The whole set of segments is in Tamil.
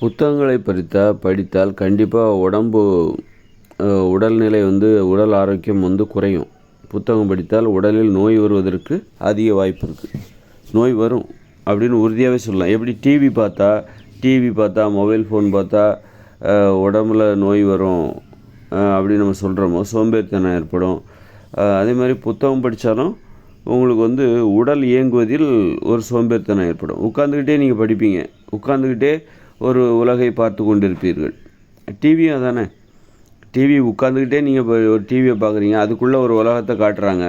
புத்தகங்களை படித்தா படித்தால் கண்டிப்பாக உடம்பு உடல்நிலை வந்து உடல் ஆரோக்கியம் வந்து குறையும். புத்தகம் படித்தால் உடலில் நோய் வருவதற்கு அதிக வாய்ப்பு இருக்குது நோய் வரும் அப்படின்னு உறுதியாகவே சொல்லலாம். எப்படி டிவி பார்த்தா டிவி பார்த்தா மொபைல் ஃபோன் பார்த்தா உடம்புல நோய் வரும் அப்படின்னு நம்ம சொல்கிறோமோ சோம்பேறித்தனம் ஏற்படும். அதே மாதிரி புத்தகம் படித்தாலும் உங்களுக்கு வந்து உடல் இயங்குவதில் ஒரு சோம்பேறித்தனம் ஏற்படும். உட்காந்துக்கிட்டே நீங்கள் படிப்பீங்க. உட்காந்துக்கிட்டே ஒரு உலகை பார்த்து கொண்டிருப்பீர்கள். டிவியும் அதானே? டிவி உட்காந்துக்கிட்டே நீங்கள் இப்போ ஒரு டிவியை பார்க்குறீங்க. அதுக்குள்ளே ஒரு உலகத்தை காட்டுறாங்க.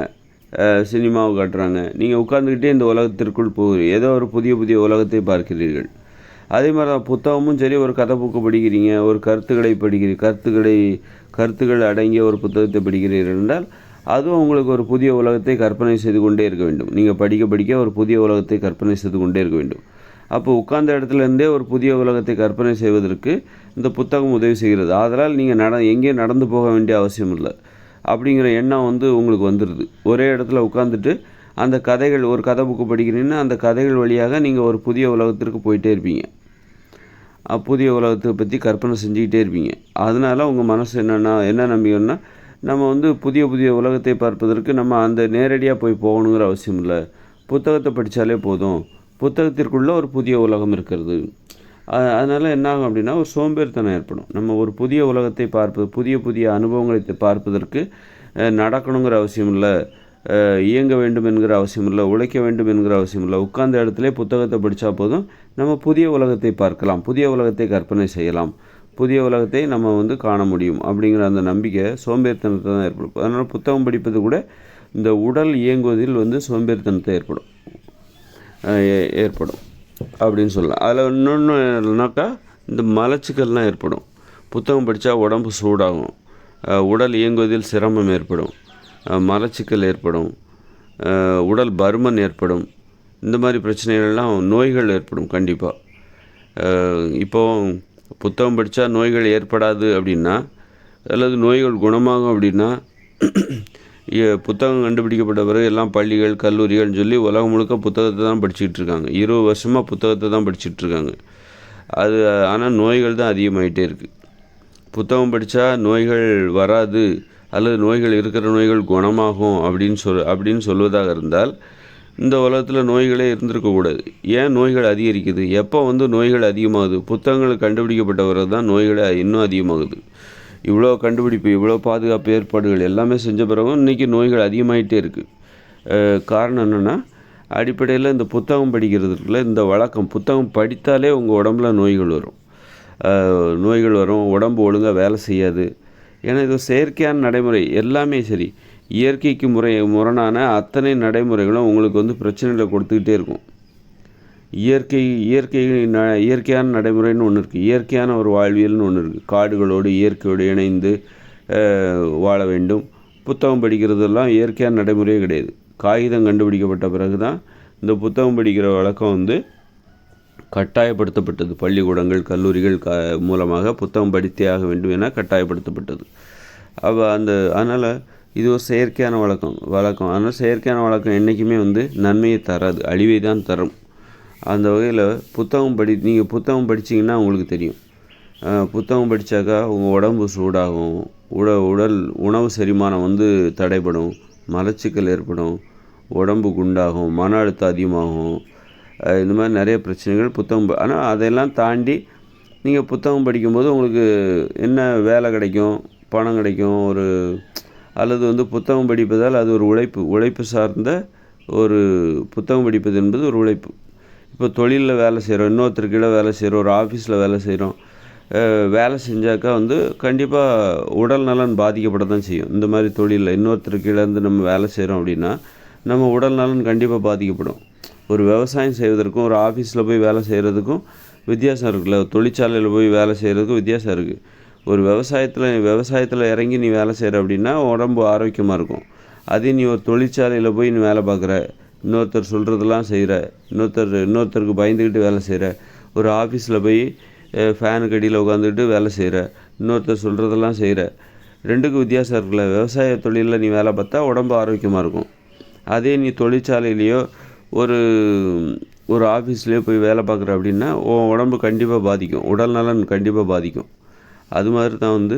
சினிமாவை காட்டுறாங்க. நீங்கள் உட்காந்துக்கிட்டே இந்த உலகத்திற்குள் போகிறீங்க ஏதோ ஒரு புதிய புதிய உலகத்தை பார்க்கிறீர்கள். அதே மாதிரி தான் புத்தகமும் சரி ஒரு கதை புக்கு படிக்கிறீங்க ஒரு கருத்துக்களை படிக்கிறீங்க கருத்துக்களை கருத்துக்கள் அடங்கிய ஒரு புத்தகத்தை படிக்கிறீர்கள் என்றால் அதுவும் உங்களுக்கு ஒரு புதிய உலகத்தை கற்பனை செய்து கொண்டே இருக்க வேண்டும். நீங்கள் படிக்க படிக்க ஒரு புதிய உலகத்தை கற்பனை செய்து கொண்டே இருக்க வேண்டும். அப்போ உட்கார்ந்த இடத்துலேருந்தே ஒரு புதிய உலகத்தை கற்பனை செய்வதற்கு இந்த புத்தகம் உதவி செய்கிறது. ஆதலால் நீங்கள் நட எங்கேயும் நடந்து போக வேண்டிய அவசியம் இல்லை. அப்படிங்கிற எண்ணம் வந்து உங்களுக்கு வந்துடுது ஒரே இடத்துல உட்காந்துட்டு அந்த கதைகள் ஒரு கதை புக்கு படிக்கிறீங்கன்னா அந்த கதைகள் வழியாக நீங்கள் ஒரு புதிய உலகத்திற்கு போயிட்டே இருப்பீங்க. புதிய உலகத்தை பற்றி கற்பனை செஞ்சுக்கிட்டே இருப்பீங்க. அதனால் உங்கள் மனசு என்னென்னா என்ன நம்பிக்கணும்னா நம்ம வந்து புதிய புதிய உலகத்தை பார்ப்பதற்கு நம்ம அந்த நேரடியாக போய் போகணுங்கிற அவசியம் இல்லை. புத்தகத்தை படித்தாலே போதும். புத்தகத்திற்குள்ளே ஒரு புதிய உலகம் இருக்கிறது. அதனால் என்ன ஆகும் அப்படின்னா ஒரு சோம்பேறித்தனம் ஏற்படும். நம்ம ஒரு புதிய உலகத்தை பார்ப்பது புதிய புதிய அனுபவங்களை பார்ப்பதற்கு நடக்கணுங்கிற அவசியம் இல்லை இயங்க வேண்டும் என்கிற அவசியம் இல்லை உழைக்க வேண்டும் என்கிற அவசியம் இல்லை உட்கார்ந்த இடத்துல புத்தகத்தை படித்தா போதும் நம்ம புதிய உலகத்தை பார்க்கலாம் புதிய உலகத்தை கற்பனை செய்யலாம் புதிய உலகத்தை நம்ம வந்து காண முடியும் அப்படிங்கிற அந்த நம்பிக்கை சோம்பேறித்தனத்தை தான் ஏற்படும். அதனால் புத்தகம் படிப்பது கூட இந்த உடல் இயங்குவதில் வந்து சோம்பேறித்தனத்தை ஏற்படும். ஏற்படும். அப்படின்னு சொல்லலாம். அதில் இன்னொன்று என்னன்னாக்கா இந்த மலச்சிக்கல்லாம் ஏற்படும். புத்தகம் படித்தா உடம்பு சூடாகும். உடல் இயங்குவதில் சிரமம் ஏற்படும். மலச்சிக்கல் ஏற்படும். உடல் பருமன் ஏற்படும். இந்த மாதிரி பிரச்சனைகள்லாம் நோய்கள் ஏற்படும் கண்டிப்பாக இப்போது புத்தகம் படித்தா நோய்கள் ஏற்படாது அப்படின்னா அல்லது நோய்கள் குணமாகும் அப்படின்னா புத்தகம் கண்டுபிடிக்கப்பட்ட பிறகு எல்லாம் பள்ளிகள் கல்லூரிகள்னு சொல்லி உலகம் முழுக்க புத்தகத்தை தான் படிச்சுக்கிட்டு இருக்காங்க இருபது வருஷமாக புத்தகத்தை தான் படிச்சுட்டு இருக்காங்க அது ஆனால் நோய்கள் தான் அதிகமாகிட்டே இருக்குது புத்தகம் படித்தா நோய்கள் வராது அல்லது நோய்கள் இருக்கிற நோய்கள் குணமாகும் அப்படின்னு சொல் அப்படின்னு சொல்வதாக இருந்தால் இந்த உலகத்தில் நோய்களே இருந்திருக்கக்கூடாது ஏன் நோய்கள் அதிகரிக்குது? எப்போ வந்து நோய்கள் அதிகமாகுது? புத்தகங்கள் கண்டுபிடிக்கப்பட்ட பிறகு தான் நோய்கள் இன்னும் அதிகமாகுது. இவ்வளோ கண்டுபிடிப்பு இவ்வளோ பாதுகாப்பு ஏற்பாடுகள் எல்லாமே செஞ்ச பிறகும் இன்றைக்கி நோய்கள் அதிகமாகிட்டே இருக்குது காரணம் என்னென்னா அடிப்படையில் இந்த புத்தகம் படிக்கிறதுக்குள்ள இந்த வழக்கம் புத்தகம் படித்தாலே உங்கள் உடம்புல நோய்கள் வரும். நோய்கள் வரும் உடம்பு ஒழுங்காக வேலை செய்யாது. ஏன்னா இது செயற்கையான நடைமுறை எல்லாமே சரி. இயற்கைக்கு முறை முரணான அத்தனை நடைமுறைகளும் உங்களுக்கு வந்து பிரச்சனைகளை கொடுத்துக்கிட்டே இருக்கும். இயற்கை இயற்கை ந இயற்கையான நடைமுறைன்னு ஒன்று இருக்குது இயற்கையான ஒரு வாழ்வியல்னு ஒன்று இருக்குது காடுகளோடு இயற்கையோடு இணைந்து வாழ வேண்டும். புத்தகம் படிக்கிறதெல்லாம் இயற்கையான நடைமுறையே கிடையாது. காகிதம் கண்டுபிடிக்கப்பட்ட பிறகு தான் இந்த புத்தகம் படிக்கிற வழக்கம் வந்து கட்டாயப்படுத்தப்பட்டது. பள்ளிக்கூடங்கள் கல்லூரிகள் க மூலமாக புத்தகம் படித்தே ஆக வேண்டும் என கட்டாயப்படுத்தப்பட்டது. அப்போ அந்த அதனால் இது ஒரு செயற்கையான வழக்கம் வழக்கம். ஆனால் செயற்கையான வழக்கம் என்றைக்குமே வந்து நன்மையை தராது. அழிவை தான் தரும். அந்த வகையில் புத்தகம் படி நீங்கள் புத்தகம் படிச்சிங்கன்னா உங்களுக்கு தெரியும். புத்தகம் படித்தாக்கா உங்கள் உடம்பு சூடாகும். உட உடல் உணவு செரிமானம் வந்து தடைப்படும் மலச்சிக்கல் ஏற்படும். உடம்பு குண்டாகும். மன அழுத்தம் அதிகமாகும். இந்த மாதிரி நிறைய பிரச்சனைகள் புத்தகம் ஆனால் அதையெல்லாம் தாண்டி நீங்கள் புத்தகம் படிக்கும்போது உங்களுக்கு என்ன வேலை கிடைக்கும்? பணம் கிடைக்கும். ஒரு அல்லது வந்து புத்தகம் படிப்பதால் அது ஒரு உழைப்பு. உழைப்பு சார்ந்த ஒரு புத்தகம் படிப்பது என்பது ஒரு உழைப்பு. இப்போ தொழிலில் வேலை செய்கிறோம் இன்னொருத்தர் கீழே வேலை செய்கிறோம் ஒரு ஆஃபீஸில் வேலை செய்கிறோம். வேலை செஞ்சாக்கா வந்து கண்டிப்பாக உடல் நலன் பாதிக்கப்பட தான் செய்யும். இந்த மாதிரி தொழிலில் இன்னொருத்தர் கீழே இருந்து நம்ம வேலை செய்கிறோம் அப்படின்னா நம்ம உடல் நலன் கண்டிப்பாக பாதிக்கப்படும். ஒரு விவசாயம் செய்வதற்கும் ஒரு ஆஃபீஸில் போய் வேலை செய்கிறதுக்கும் வித்தியாசம் இருக்குல்ல. தொழிற்சாலையில் போய் வேலை செய்கிறதுக்கும் வித்தியாசம் இருக்குது ஒரு விவசாயத்தில் விவசாயத்தில் இறங்கி நீ வேலை செய்கிற அப்படின்னா உடம்பு ஆரோக்கியமாக இருக்கும். அதே நீ ஒரு தொழிற்சாலையில் போய் நீ வேலை பார்க்குற இன்னொருத்தர் சொல்கிறதெல்லாம் செய்கிற இன்னொருத்தர் இன்னொருத்தருக்கு பயந்துக்கிட்டு வேலை செய்கிற ஒரு ஆஃபீஸில் போய் ஃபேனுக்கு அடியில் உட்காந்துக்கிட்டு வேலை செய்கிற இன்னொருத்தர் சொல்கிறதெல்லாம் செய்கிற ரெண்டுக்கும் வித்தியாசம் இருக்குல்ல. விவசாய தொழிலில் நீ வேலை பார்த்தா உடம்பு ஆரோக்கியமாக இருக்கும். அதே நீ தொழிற்சாலையிலையோ ஒரு ஒரு ஆஃபீஸ்லேயோ போய் வேலை பார்க்குற அப்படின்னா உன் உடம்பு கண்டிப்பாக பாதிக்கும். உடல் நலன் கண்டிப்பாக பாதிக்கும். அது மாதிரி தான் வந்து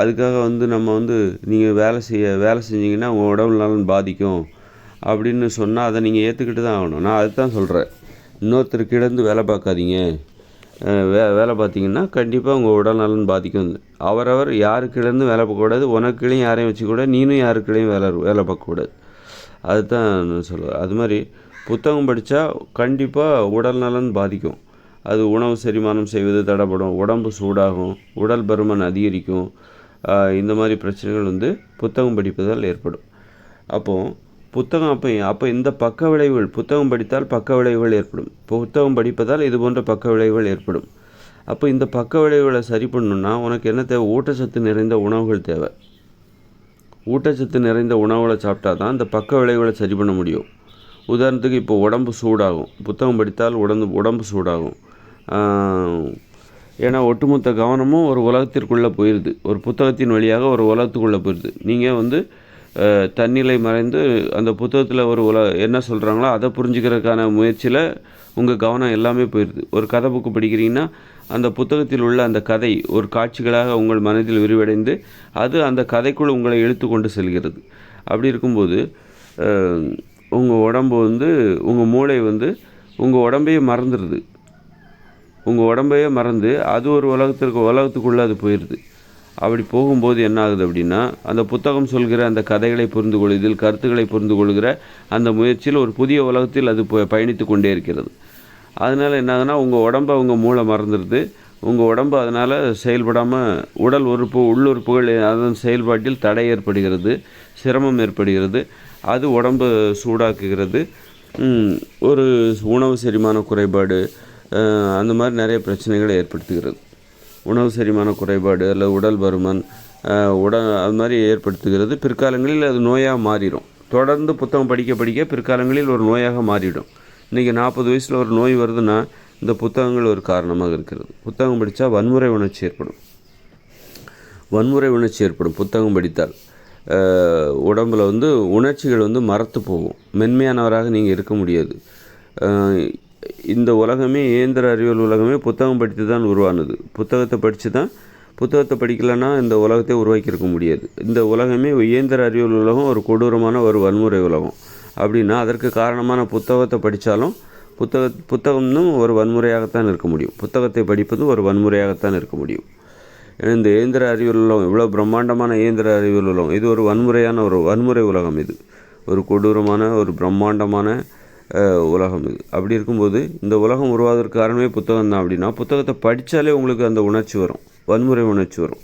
அதுக்காக வந்து நம்ம வந்து நீங்கள் வேலை செய்ய வேலை செஞ்சிங்கன்னா உங்கள் உடம்பு நலன் பாதிக்கும். அப்படின்னு சொன்னால் அதை நீங்கள் ஏற்றுக்கிட்டு தான் ஆகணும். நான் அதுதான் சொல்கிறேன் இன்னொருத்தர் கிடந்து வேலை பார்க்காதீங்க. வே வேலை பார்த்தீங்கன்னா கண்டிப்பாக உங்கள் உடல் நலன் பாதிக்கும். அவரவர் யாருக்கிடந்து வேலை பார்க்கக்கூடாது உனக்குலையும் யாரையும் வச்சுக்கூடாது நீனும் யாருக்கிட்டையும் வேலை வேலை பார்க்கக்கூடாது. அதுதான் நான் சொல்லுவேன் அது மாதிரி புத்தகம் படித்தா கண்டிப்பாக உடல் நலன் பாதிக்கும். அது உணவு செரிமானம் செய்வது தடைப்படும். உடம்பு சூடாகும். உடல் பருமன் அதிகரிக்கும். இந்த மாதிரி பிரச்சனைகள் வந்து புத்தகம் படிப்பதால் ஏற்படும். அப்போது புத்தகம் அப்போ அப்போ இந்த பக்க விளைவுகள் புத்தகம் படித்தால் பக்க விளைவுகள் ஏற்படும். புத்தகம் படிப்பதால் இது போன்ற பக்க விளைவுகள் ஏற்படும். அப்போ இந்த பக்க விளைவுகளை சரி பண்ணணும்னா உனக்கு என்ன தேவை? ஊட்டச்சத்து நிறைந்த உணவுகள் தேவை. ஊட்டச்சத்து நிறைந்த உணவுகளை சாப்பிட்டா தான் இந்த பக்க விளைவுகளை சரி பண்ண முடியும். உதாரணத்துக்கு இப்போ உடம்பு சூடாகும். புத்தகம் படித்தால் உடம்பு உடம்பு சூடாகும். ஏன்னா ஒட்டுமொத்த கவனமும் ஒரு உலகத்திற்குள்ளே போயிடுது. ஒரு புத்தகத்தின் வழியாக ஒரு உலகத்துக்குள்ளே போயிடுது. நீங்கள் வந்து தன்னிலை மறைந்து அந்த புத்தகத்தில் ஒரு உல என்ன சொல்கிறாங்களோ அதை புரிஞ்சுக்கிறதுக்கான முயற்சியில் உங்கள் கவனம் எல்லாமே போயிடுது ஒரு கதை புக்கு படிக்கிறீங்கன்னா அந்த புத்தகத்தில் உள்ள அந்த கதை ஒரு காட்சிகளாக உங்கள் மனதில் விரிவடைந்து அது அந்த கதைக்குள் உங்களை இழுத்து கொண்டு செல்கிறது. அப்படி இருக்கும்போது உங்கள் உடம்பு வந்து உங்கள் மூளை வந்து உங்கள் உடம்பையே மறந்துடுது உங்கள் உடம்பையே மறந்து அது ஒரு உலகத்திற்கு உலகத்துக்குள்ளே அது போயிடுது அப்படி போகும்போது என்ன ஆகுது அப்படின்னா அந்த புத்தகம் சொல்கிற அந்த கதைகளை புரிந்து கொள்வதில் கருத்துக்களை புரிந்து கொள்கிற அந்த முயற்சியில் ஒரு புதிய உலகத்தில் அது ப- பயணித்து கொண்டே இருக்கிறது. அதனால் என்ன ஆகுதுன்னா உங்கள் உடம்பை உங்கள் மூளை மறந்துடுது. உங்கள் உடம்பு அதனால் செயல்படாமல் உடல் உறுப்பு உள்ளுறுப்புகள் அதன் செயல்பாட்டில் தடை ஏற்படுகிறது சிரமம் ஏற்படுகிறது. அது உடம்பு சூடாக்குகிறது. ஒரு உணவு செரிமான குறைபாடு அந்த மாதிரி நிறைய பிரச்சனைகளை ஏற்படுத்துகிறது. உணவு செரிமான குறைபாடு அல்லது உடல் பருமன் உட அது மாதிரி ஏற்படுத்துகிறது. பிற்காலங்களில் அது நோயாக மாறிடும். தொடர்ந்து புத்தகம் படிக்க படிக்க பிற்காலங்களில் ஒரு நோயாக மாறிடும். இன்றைக்கி நாற்பது வயசில் ஒரு நோய் வருதுன்னா இந்த புத்தகங்கள் ஒரு காரணமாக இருக்கிறது. புத்தகம் படித்தா வன்முறை உணர்ச்சி ஏற்படும். வன்முறை உணர்ச்சி ஏற்படும் புத்தகம் படித்தால். உடம்பில் உடம்புல வந்து உணர்ச்சிகள் வந்து மறத்து போகும். மென்மையானவராக நீங்கள் இருக்க முடியாது. இந்த உலகமே இயந்திர அறிவியல் உலகமே புத்தகம் படித்து தான் உருவானது. புத்தகத்தை படித்து தான் புத்தகத்தை படிக்கலைன்னா இந்த உலகத்தை உருவாக்கியிருக்க முடியாது. இந்த உலகமே இயந்திர அறிவியல் உலகம் ஒரு கொடூரமான ஒரு வன்முறை உலகம். அப்படின்னா அதற்கு காரணமான புத்தகத்தை படித்தாலும் புத்தக புத்தகம்னும் ஒரு வன்முறையாகத்தான் இருக்க முடியும். புத்தகத்தை படிப்பதும் ஒரு வன்முறையாகத்தான் இருக்க முடியும். ஏன்னா இந்த இயந்திர அறிவியல் உலகம் இவ்வளோ பிரம்மாண்டமான இயந்திர அறிவியல் உலகம் இது ஒரு வன்முறையான ஒரு வன்முறை உலகம் இது. ஒரு கொடூரமான ஒரு பிரம்மாண்டமான உலகம். இது அப்படி இருக்கும்போது இந்த உலகம் உருவாவதற்கு காரணமே புத்தகம் தான் அப்படின்னா புத்தகத்தை படித்தாலே உங்களுக்கு அந்த உணர்ச்சி வரும். வன்முறை உணர்ச்சி வரும்.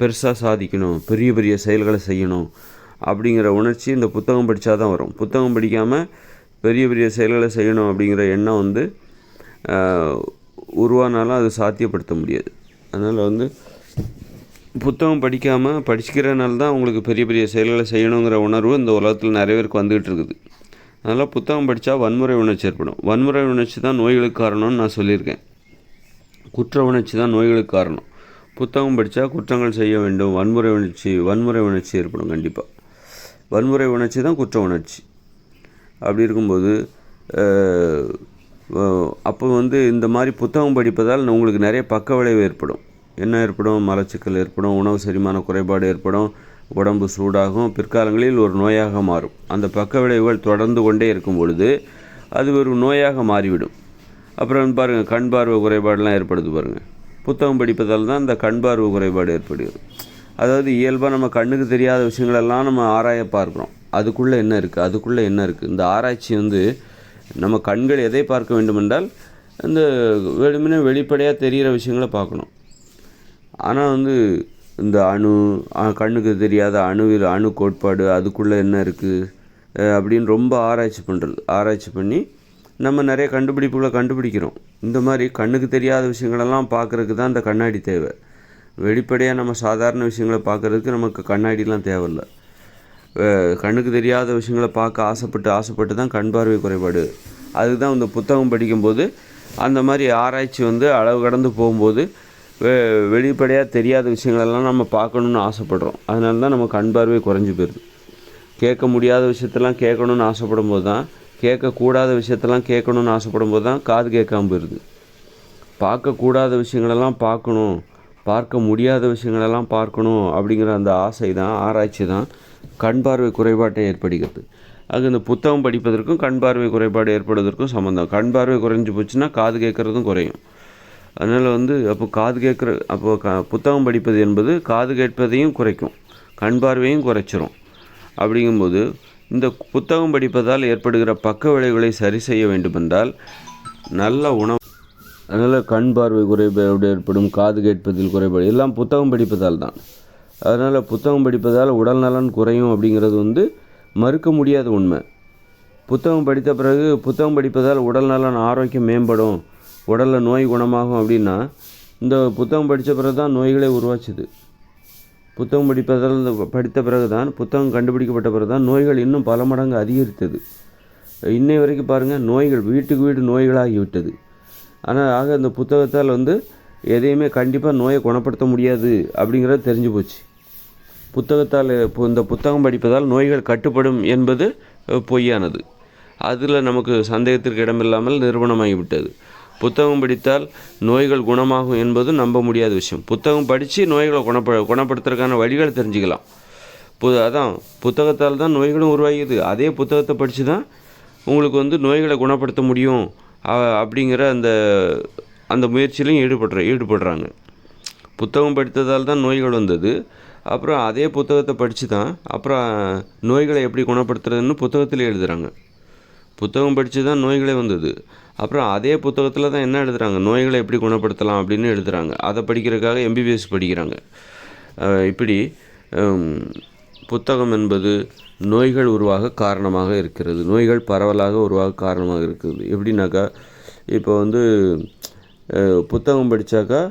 பெருசாக சாதிக்கணும் பெரிய பெரிய செயல்களை செய்யணும் அப்படிங்கிற உணர்ச்சி இந்த புத்தகம் படித்தா தான் வரும். புத்தகம் படிக்காமல் பெரிய பெரிய செயல்களை செய்யணும் அப்படிங்கிற எண்ணம் வந்து உருவானாலும் அது சாத்தியப்படுத்த முடியாது. அதனால் வந்து புத்தகம் படிக்காமல் படிச்சுக்கிறனால தான் உங்களுக்கு பெரிய பெரிய செயல்களை செய்யணுங்கிற உணர்வு இந்த உலகத்தில் நிறைய பேருக்கு வந்துகிட்டு இருக்குது. அதனால் புத்தகம் படித்தா வன்முறை உணர்ச்சி ஏற்படும். வன்முறை உணர்ச்சி தான் நோய்களுக்கு காரணம்னு நான் சொல்லியிருக்கேன். குற்ற உணர்ச்சி தான் நோய்களுக்கு காரணம். புத்தகம் படித்தா குற்றங்கள் செய்ய வேண்டும். வன்முறை உணர்ச்சி வன்முறை உணர்ச்சி ஏற்படும் கண்டிப்பாக வன்முறை உணர்ச்சி தான் குற்ற உணர்ச்சி. அப்படி இருக்கும்போது அப்போ வந்து இந்த மாதிரி புத்தகம் படிப்பதால் உங்களுக்கு நிறைய பக்க விளைவு ஏற்படும். என்ன ஏற்படும்? மலச்சிக்கல் ஏற்படும் உணவு செரிமான குறைபாடு ஏற்படும். உடம்பு சூடாகும். பிற்காலங்களில் ஒரு நோயாக மாறும். அந்த பக்க விளைவுகள் தொடர்ந்து கொண்டே இருக்கும் பொழுது அது ஒரு நோயாக மாறிவிடும். அப்புறம் பாருங்கள் கண் பார்வை குறைபாடெலாம் ஏற்படுது பாருங்கள் புத்தகம் படிப்பதால் தான் இந்த கண் பார்வை குறைபாடு ஏற்படுகிறது. அதாவது இயல்பாக நம்ம கண்ணுக்கு தெரியாத விஷயங்களெல்லாம் நம்ம ஆராய பார்க்குறோம். அதுக்குள்ளே என்ன இருக்குது அதுக்குள்ளே என்ன இருக்குது இந்த ஆராய்ச்சி வந்து நம்ம கண்கள் எதை பார்க்க வேண்டுமென்றால் இந்த வெறுமனே வெளிப்படையாக தெரிகிற விஷயங்களை பார்க்கணும். ஆனால் வந்து இந்த அணு கண்ணுக்கு தெரியாத அணுவில் அணு கோட்பாடு அதுக்குள்ளே என்ன இருக்குது அப்படின்னு ரொம்ப ஆராய்ச்சி பண்ணுறது ஆராய்ச்சி பண்ணி நம்ம நிறைய கண்டுபிடிப்புகளை கண்டுபிடிக்கிறோம். இந்த மாதிரி கண்ணுக்கு தெரியாத விஷயங்களெல்லாம் பார்க்குறதுக்கு தான் இந்த கண்ணாடி தேவை. வெளிப்படையாக நம்ம சாதாரண விஷயங்களை பார்க்குறதுக்கு நமக்கு கண்ணாடிலாம் தேவையில்லை. கண்ணுக்கு தெரியாத விஷயங்களை பார்க்க ஆசைப்பட்டு ஆசைப்பட்டு தான் கண் பார்வை குறைபாடு. அதுக்கு தான் இந்த புத்தகம் படிக்கும்போது அந்த மாதிரி ஆராய்ச்சி வந்து அளவு கடந்து போகும்போது வெ- வெளிப்படையாக தெரியாத விஷயங்களெல்லாம் நம்ம பார்க்கணுன்னு ஆசைப்படுறோம். அதனால தான் நம்ம கண் பார்வை குறைஞ்சி போயிடுது கேட்க முடியாத விஷயத்தெல்லாம் கேட்கணுன்னு ஆசைப்படும் போது தான் கேட்கக்கூடாத விஷயத்தெல்லாம் கேட்கணுன்னு ஆசைப்படும் போது தான் காது கேட்காம போயிடுது பார்க்கக்கூடாத விஷயங்களெல்லாம் பார்க்கணும். பார்க்க முடியாத விஷயங்களெல்லாம் பார்க்கணும் அப்படிங்கிற அந்த ஆசை தான் ஆராய்ச்சி தான் கண் பார்வை குறைபாட்டை ஏற்படுகிறது. அது இந்த புத்தகம் படிப்பதற்கும் கண் பார்வை குறைபாடு ஏற்படுவதற்கும் சம்மந்தம் கண் பார்வை குறைஞ்சி போச்சுன்னா காது கேட்குறதும் குறையும். அதனால் வந்து அப்போ காது கேட்குற அப்போ க புத்தகம் படிப்பது என்பது காது கேட்பதையும் குறைக்கும். கண் பார்வையும் குறைச்சிரும். அப்படிங்கும்போது இந்த புத்தகம் படிப்பதால் ஏற்படுகிற பக்க விளைவுகளை சரி செய்ய வேண்டுமென்றால் நல்ல உணவு அதனால் கண் பார்வை குறைபாடு ஏற்படும் காது கேட்பதில் குறைபாடு எல்லாம் புத்தகம் படிப்பதால் தான். அதனால் புத்தகம் படிப்பதால் உடல் நலன் குறையும் அப்படிங்கிறது வந்து மறுக்க முடியாத உண்மை. புத்தகம் படித்த பிறகு புத்தகம் படிப்பதால் உடல் நலன் ஆரோக்கியம் மேம்படும். உடலில் நோய் குணமாகும் அப்படின்னா இந்த புத்தகம் படித்த பிறகு தான் நோய்களே உருவாச்சுது. புத்தகம் படிப்பதால் இந்த படித்த பிறகு தான் புத்தகம் கண்டுபிடிக்கப்பட்ட பிறகு தான் நோய்கள் இன்னும் பல மடங்கு அதிகரித்தது. இன்னை வரைக்கும் பாருங்கள் நோய்கள் வீட்டுக்கு வீடு நோய்களாகிவிட்டது. ஆனால் ஆக இந்த புத்தகத்தால் வந்து எதையுமே கண்டிப்பாக நோயை குணப்படுத்த முடியாது அப்படிங்கிறது தெரிஞ்சு போச்சு. புத்தகத்தால் இப்போ இந்த புத்தகம் படிப்பதால் நோய்கள் கட்டுப்படும் என்பது பொய்யானது. அதில் நமக்கு சந்தேகத்திற்கு இடமில்லாமல் நிறுவனமாகிவிட்டது புத்தகம் படித்தால் நோய்கள் குணமாகும் என்பது நம்ப முடியாத விஷயம். புத்தகம் படித்து நோய்களை குணப்ப குணப்படுத்துறதுக்கான வழிகளை தெரிஞ்சுக்கலாம். பு அதான் புத்தகத்தால் தான் நோய்களும் உருவாகிது அதே புத்தகத்தை படித்து தான் உங்களுக்கு வந்து நோய்களை குணப்படுத்த முடியும் அப்படிங்கிற அந்த அந்த முயற்சியிலையும் ஈடுபடுற ஈடுபடுறாங்க. புத்தகம் படித்ததால் தான் நோய்கள் வந்தது. அப்புறம் அதே புத்தகத்தை படித்து தான் அப்புறம் நோய்களை எப்படி குணப்படுத்துறதுன்னு புத்தகத்தில் எழுதுகிறாங்க புத்தகம் படித்து தான் நோய்களே வந்தது. அப்புறம் அதே புத்தகத்தில் தான் என்ன எழுதுகிறாங்க நோய்களை எப்படி குணப்படுத்தலாம் அப்படின்னு எழுதுகிறாங்க அதை படிக்கிறதுக்காக எம்பிபிஎஸ் படிக்கிறாங்க. இப்படி புத்தகம் என்பது நோய்கள் உருவாக காரணமாக இருக்கிறது. நோய்கள் பரவலாக உருவாக காரணமாக இருக்குது. எப்படின்னாக்கா இப்போ வந்து புத்தகம் படித்தாக்கா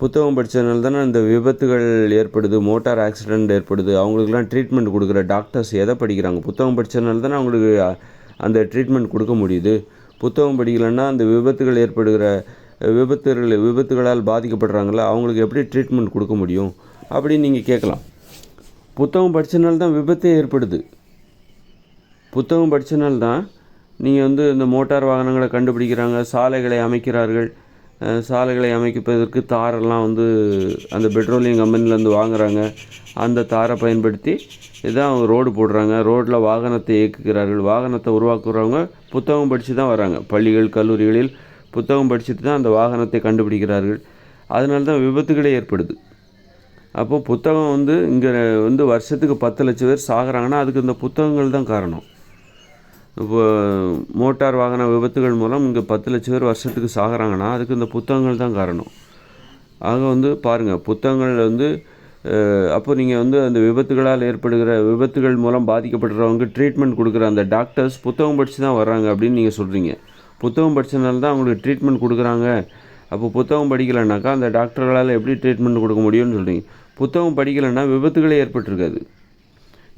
புத்தகம் படித்ததுனால தானே இந்த விபத்துகள் ஏற்படுது மோட்டார் ஆக்சிடெண்ட் ஏற்படுது அவங்களுக்குலாம் ட்ரீட்மெண்ட் கொடுக்குற டாக்டர்ஸ் எதை படிக்கிறாங்க? புத்தகம் படித்ததுனால தானே அவங்களுக்கு அந்த ட்ரீட்மெண்ட் கொடுக்க முடியுது. புத்தகம் படிக்கலைன்னா அந்த விபத்துகள் ஏற்படுகிற விபத்துகள் விபத்துகளால் பாதிக்கப்படுறாங்களா அவங்களுக்கு எப்படி ட்ரீட்மெண்ட் கொடுக்க முடியும் அப்படின்னு நீங்கள் கேட்கலாம். புத்தகம் படித்தனால தான் விபத்தே ஏற்படுது. புத்தகம் படித்தனால தான் நீங்கள் வந்து இந்த மோட்டார் வாகனங்களை கண்டுபிடிக்கிறாங்க சாலைகளை அமைக்கிறார்கள் சாலைகளை அமைப்பதற்கு தாரெல்லாம் வந்து அந்த பெட்ரோலியம் கம்பெனிலேருந்து வாங்குறாங்க. அந்த தாரை பயன்படுத்தி இதான் ரோடு போடுறாங்க. ரோட்டில் வாகனத்தை இயக்குகிறார்கள். வாகனத்தை உருவாக்குறவங்க புத்தகம் படித்து தான் வராங்க. பள்ளிகள் கல்லூரிகளில் புத்தகம் படிச்சுட்டு தான் அந்த வாகனத்தை கண்டுபிடிக்கிறார்கள். அதனால தான் விபத்துகளே ஏற்படுது. அப்போது புத்தகம் வந்து இங்கே வந்து வருஷத்துக்கு பத்து லட்சம் பேர் சாகிறாங்கன்னா அதுக்கு இந்த புத்தகங்கள் தான் காரணம். மோட்டார் வாகன விபத்துகள் மூலம் இங்கே பத்து லட்சம் பேர் வருஷத்துக்கு சாகுறாங்கன்னா அதுக்கு இந்த புத்தகங்கள் தான் காரணம். ஆக வந்து பாருங்கள் புத்தகங்கள் வந்து அப்போ நீங்கள் வந்து அந்த விபத்துகளால் ஏற்படுகிற விபத்துகள் மூலம் பாதிக்கப்படுறவங்க ட்ரீட்மெண்ட் கொடுக்குற அந்த டாக்டர்ஸ் புத்தகம் படித்து தான் வர்றாங்க அப்படின்னு நீங்கள் சொல்கிறீங்க புத்தகம் படித்தனால தான் அவங்களுக்கு ட்ரீட்மெண்ட் கொடுக்குறாங்க. அப்போ புத்தகம் படிக்கலைன்னாக்கா அந்த டாக்டர்களால் எப்படி ட்ரீட்மெண்ட் கொடுக்க முடியும்னு சொல்கிறீங்க புத்தகம் படிக்கலைன்னா விபத்துகளே ஏற்பட்டிருக்காது.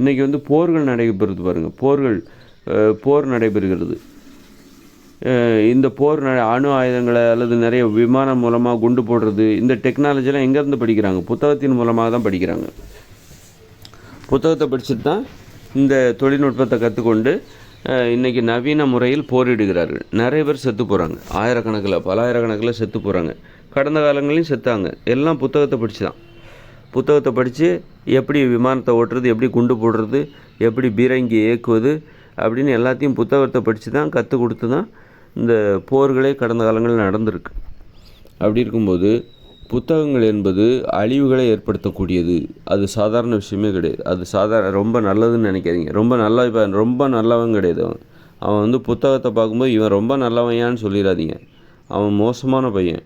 இன்றைக்கி வந்து போர்கள் நடைபெறுது பாருங்கள் போர்கள் போர் நடைபெறுகிறது. இந்த போர் ந அணு ஆயுதங்களை அல்லது நிறைய விமானம் மூலமாக குண்டு போடுறது இந்த டெக்னாலஜிலாம் எங்கேருந்து படிக்கிறாங்க? புத்தகத்தின் மூலமாக தான் படிக்கிறாங்க. புத்தகத்தை படிச்சுட்டு தான் இந்த தொழில்நுட்பத்தை கற்றுக்கொண்டு இன்றைக்கி நவீன முறையில் போரிடுகிறார்கள். நிறைய பேர் செத்து போகிறாங்க ஆயிரக்கணக்கில் பலாயிரக்கணக்கில் செத்து போகிறாங்க கடந்த காலங்களையும் செத்தாங்க. எல்லாம் புத்தகத்தை படித்து தான். புத்தகத்தை படித்து எப்படி விமானத்தை ஓட்டுறது எப்படி குண்டு போடுறது எப்படி பீரங்கி இயக்குவது அப்படின்னு எல்லாத்தையும் புத்தகத்தை படித்து தான் கற்றுக் கொடுத்து தான் இந்த போர்களே கடந்த காலங்களில் நடந்திருக்கு. அப்படி இருக்கும்போது புத்தகங்கள் என்பது அழிவுகளை ஏற்படுத்தக்கூடியது. அது சாதாரண விஷயமே கிடையாது. அது சாதாரண ரொம்ப நல்லதுன்னு நினைக்காதீங்க. ரொம்ப நல்ல இப்போ ரொம்ப நல்லவன் கிடையாது அவன். அவன் வந்து புத்தகத்தை பார்க்கும்போது இவன் ரொம்ப நல்லவன்யான்னு சொல்லிடாதீங்க அவன் மோசமான பையன்.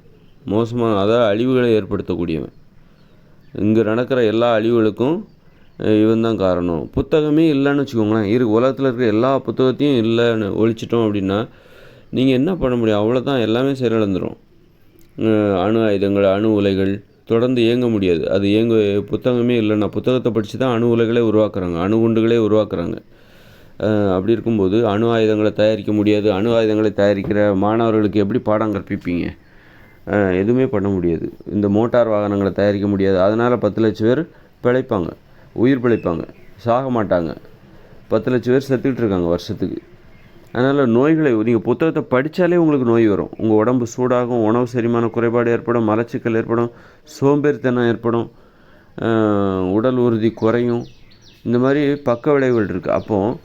மோசமான அதாவது அழிவுகளை ஏற்படுத்தக்கூடியவன். இங்கே நடக்கிற எல்லா அழிவுகளுக்கும் இவன் தான் காரணம். புத்தகமே இல்லைன்னு வச்சுக்கோங்களேன். இரு உலகத்தில் இருக்கிற எல்லா புத்தகத்தையும் இல்லைன்னு ஒழிச்சிட்டோம் அப்படின்னா நீங்கள் என்ன பண்ண முடியும்? அவ்வளோதான் எல்லாமே செயலிழந்துடும் அணு ஆயுதங்கள் அணு உலைகள் தொடர்ந்து இயங்க முடியாது. அது இயங்க புத்தகமே இல்லைன்னா புத்தகத்தை படித்து தான் அணு உலைகளே உருவாக்குறாங்க. அணு குண்டுகளே உருவாக்குறாங்க. அப்படி இருக்கும்போது அணு ஆயுதங்களை தயாரிக்க முடியாது. அணு ஆயுதங்களை தயாரிக்கிற மாணவர்களுக்கு எப்படி பாடம் கற்பிப்பீங்க? எதுவுமே பண்ண முடியாது. இந்த மோட்டார் வாகனங்களை தயாரிக்க முடியாது. அதனால் பத்து லட்சம் பேர் பிழைப்பாங்க. உயிர் பிழைப்பாங்க. சாக மாட்டாங்க. பத்து லட்சம் பேர் செத்துக்கிட்டு இருக்காங்க வருஷத்துக்கு. அதனால் நோய்களை நீங்கள் புத்தகத்தை படித்தாலே உங்களுக்கு நோய் வரும். உங்கள் உடம்பு சூடாகும் உணவு செரிமான குறைபாடு ஏற்படும் மலச்சிக்கல் ஏற்படும் சோம்பேறித்தனம் ஏற்படும் உடல் உறுதி குறையும். இந்த மாதிரி பக்க விளைவுகள் இருக்குது அப்போது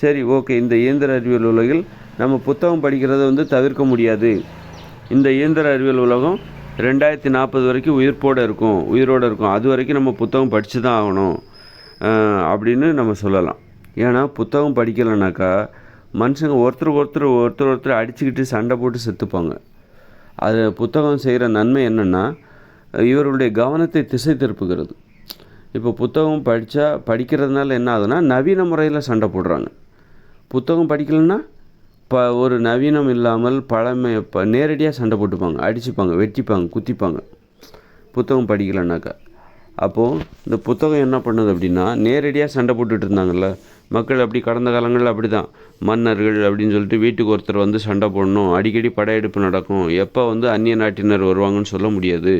சரி ஓகே இந்த இயந்திர அறிவியல் உலகில் நம்ம புத்தகம் படிக்கிறத வந்து தவிர்க்க முடியாது. இந்த இயந்திர அறிவியல் உலகம் ரெண்டாயிரத்தி நாற்பது வரைக்கும் உயிர்ப்போடு இருக்கும் உயிரோடு இருக்கும். அது வரைக்கும் நம்ம புத்தகம் படித்து தான் ஆகணும். அப்படின்னு நம்ம சொல்லலாம். ஏன்னா புத்தகம் படிக்கலைனாக்கா மனுஷங்க ஒருத்தருக்கு ஒருத்தர் ஒருத்தர் ஒருத்தர் அடிச்சுக்கிட்டு சண்டை போட்டு செத்துப்பாங்க. அது புத்தகம் செய்கிற நன்மை என்னென்னா இவர்களுடைய கவனத்தை திசை திருப்புகிறது. இப்போ புத்தகம் படித்தா படிக்கிறதுனால என்ன ஆகுதுன்னா நவீன முறையில் சண்டை போடுறாங்க. புத்தகம் படிக்கலைன்னா ப ஒரு நவீனம் இல்லாமல் பழமை இப்போ நேரடியாக சண்டை போட்டுப்பாங்க. அடிச்சுப்பாங்க வெட்டிப்பாங்க குத்திப்பாங்க. புத்தகம் படிக்கலைன்னாக்கா அப்போது இந்த புத்தகம் என்ன பண்ணுது அப்படின்னா நேரடியாக சண்டை போட்டுட்டு இருந்தாங்கல்ல. மக்கள் அப்படி கடந்த காலங்களில் அப்படி தான் மன்னர்கள் அப்படின்னு சொல்லிட்டு வீட்டுக்கு ஒருத்தர் வந்து சண்டை போடணும். அடிக்கடி படையெடுப்பு நடக்கும். எப்போ வந்து அந்நிய நாட்டினர் வருவாங்கன்னு சொல்ல முடியாது.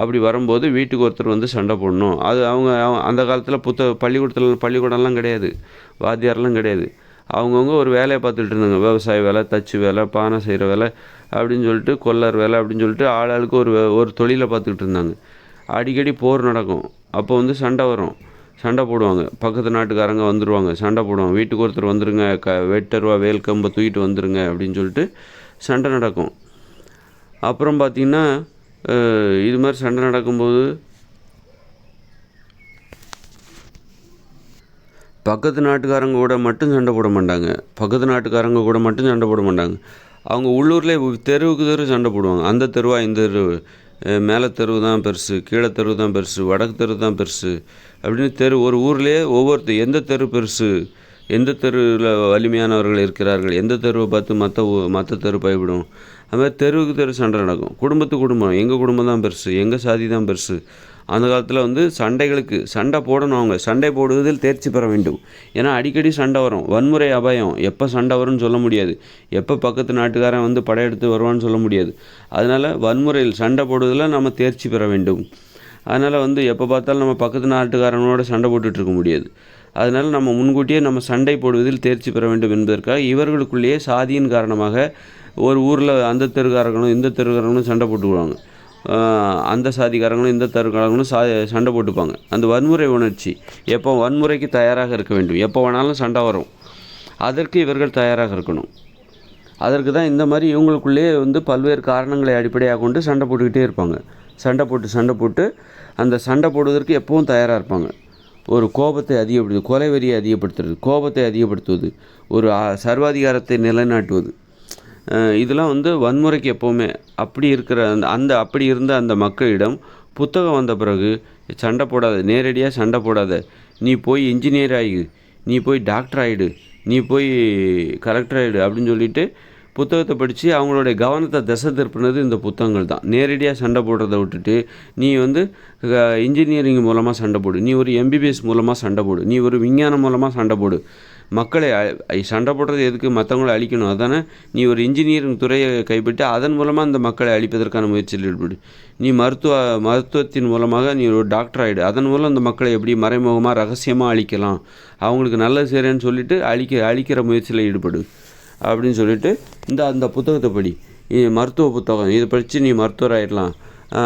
அப்படி வரும்போது வீட்டுக்கு ஒருத்தர் வந்து சண்டை போடணும். அது அவங்க அந்த காலத்தில் புத்த பள்ளிக்கூடத்தில் பள்ளிக்கூடம்லாம் கிடையாது. வாத்தியார்லாம் கிடையாது. அவங்கவுங்க ஒரு வேலையை பார்த்துட்டு இருந்தாங்க. விவசாய வேலை தச்சு வேலை பானை செய்கிற வேலை அப்படின்னு சொல்லிட்டு கொல்லர் வேலை அப்படின்னு சொல்லிட்டு ஆளாளுக்கு ஒரு ஒரு தொழிலை பார்த்துக்கிட்டு இருந்தாங்க. அடிக்கடி போர் நடக்கும். அப்போ வந்து சண்டை வரும். சண்டை போடுவாங்க. பக்கத்து நாட்டுக்காரங்க வந்துடுவாங்க சண்டை போடுவாங்க. வீட்டுக்கு ஒருத்தர் வந்துருங்க க வெட்டருவா வேல் கம்பை தூக்கிட்டு வந்துருங்க அப்படின்னு சொல்லிட்டு சண்டை நடக்கும். அப்புறம் பார்த்திங்கன்னா இது மாதிரி சண்டை நடக்கும்போது பக்கத்து நாட்டுக்காரங்க கூட மட்டும் சண்டை போட மாட்டாங்க. பக்கத்து நாட்டுக்காரங்க கூட மட்டும் சண்டை போட மாட்டாங்க. அவங்க உள்ளூர்லேயே தெருவுக்கு தெரு சண்டை போடுவாங்க. அந்த தெருவா இந்த தெரு. மேலே தெருவு தான் பெருசு கீழே தெருவு தான் பெருசு வடக்கு தெரு தான் பெருசு அப்படின்னு தெரு ஒரு ஊர்லேயே ஒவ்வொருத்தர் எந்த தெரு பெருசு எந்த தெருவில் வலிமையானவர்கள் இருக்கிறார்கள் எந்த தெருவை பார்த்து மற்ற மற்ற தெரு பயப்படும். அது மாதிரி தெருவுக்கு தெரு சண்டை நடக்கும். குடும்பத்து குடும்பம் எங்கள் குடும்பம் தான் பெருசு எங்கள் சாதி தான் பெருசு அந்த காலத்தில் வந்து சண்டைகளுக்கு சண்டை போடணும் அவங்க. சண்டை போடுவதில் தேர்ச்சி பெற வேண்டும். ஏன்னா அடிக்கடி சண்டை வரும். வன்முறை அபாயம். எப்போ சண்டை வரும்னு சொல்ல முடியாது. எப்போ பக்கத்து நாட்டுக்காரன் வந்து படையெடுத்து வருவான்னு சொல்ல முடியாது. அதனால் வன்முறையில் சண்டை போடுவதில் நம்ம தேர்ச்சி பெற வேண்டும். அதனால் வந்து எப்போ பார்த்தாலும் நம்ம பக்கத்து நாட்டுக்காரனோட சண்டை போட்டுட்ருக்க முடியாது. அதனால் நம்ம முன்கூட்டியே நம்ம சண்டை போடுவதில் தேர்ச்சி பெற வேண்டும் என்பதற்காக இவர்களுக்குள்ளேயே சாதியின் காரணமாக ஒரு ஊரில் அந்த தெருக்காரங்களும் இந்த தெருக்காரங்களும் சண்டை போட்டுக்குவாங்க. அந்த சாதிக்காரங்களும் இந்த தருக்காரங்களும் சா சண்டை போட்டுப்பாங்க. அந்த வன்முறை உணர்ச்சி எப்போ வன்முறைக்கு தயாராக இருக்க வேண்டும்? எப்போ வேணாலும் சண்டை வரும். அதற்கு இவர்கள் தயாராக இருக்கணும். அதற்கு தான் இந்த மாதிரி இவங்களுக்குள்ளேயே வந்து பல்வேறு காரணங்களை அடிப்படையாக கொண்டு சண்டை போட்டுக்கிட்டே இருப்பாங்க. சண்டை போட்டு சண்டை போட்டு அந்த சண்டை போடுவதற்கு எப்பவும் தயாராக இருப்பாங்க. ஒரு கோபத்தை அதிகப்படுத்துவது கொலை வெறியை அதிகப்படுத்துறது கோபத்தை அதிகப்படுத்துவது ஒரு சர்வாதிகாரத்தை நிலைநாட்டுவது. இதெல்லாம் வந்து வன்முறைக்கு எப்போவுமே அப்படி இருக்கிற அந்த அந்த அப்படி இருந்த அந்த மக்களிடம் புத்தகம் வந்த பிறகு சண்டை போடாத நேரடியாக சண்டை போடாத நீ போய் இன்ஜினியர் ஆகி நீ போய் டாக்டர் ஆகிடு நீ போய் கலெக்டர் ஆகிடு அப்படின்னு சொல்லிட்டு புத்தகத்தை படித்து அவங்களுடைய கவனத்தை திசை திருப்பினது இந்த புத்தகங்கள் தான். நேரடியாக சண்டை போடுறதை விட்டுட்டு நீ வந்து இன்ஜினியரிங் மூலமாக சண்டை போடு நீ ஒரு எம்பிபிஎஸ் மூலமாக சண்டை போடு நீ ஒரு விஞ்ஞானம் மூலமாக சண்டை போடு மக்களை அ- ஐ- சண்டை போடுறது எதுக்கு? மற்றவங்களை அழிக்கணும். அதானே? நீ ஒரு இன்ஜினியரிங் துறையை கைப்பற்றி அதன் மூலமாக அந்த மக்களை அழிப்பதற்கான முயற்சியில் ஈடுபடு. நீ மருத்துவ மருத்துவத்தின் மூலமாக நீ ஒரு டாக்டர் ஆகிடு அதன் மூலம் அந்த மக்களை எப்படி மறைமுகமாக ரகசியமாக அழிக்கலாம்? அவங்களுக்கு நல்லது செய்கிறேன்னு சொல்லிட்டு அழிக்க அழிக்கிற முயற்சியில் ஈடுபடு. அப்படின்னு சொல்லிட்டு இந்த அந்த புத்தகத்தை படி. மருத்துவ புத்தகம். இதை படித்து நீ மருத்துவர் ஆயிடலாம்